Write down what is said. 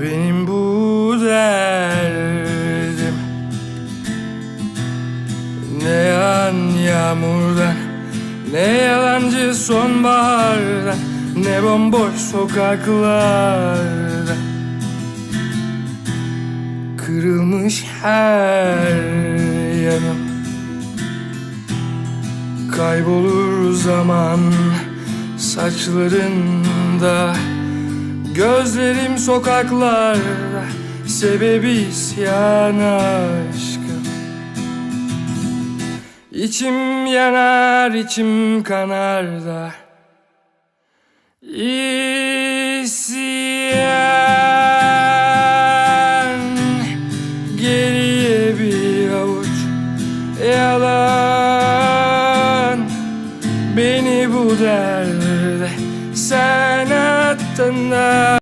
Benim bu derdim. Ne yağan yağmurdan Ne yalancı sonbahardan Ne bomboş sokaklarda. Kırılmış her yanım. Kaybolur zaman saçlarında Gözlerim sokaklarda Sebebi isyan aşkım İçim yanar içim kanar da. İsyan. Geriye bir avuç e yalan Beni bu derde sen 真的。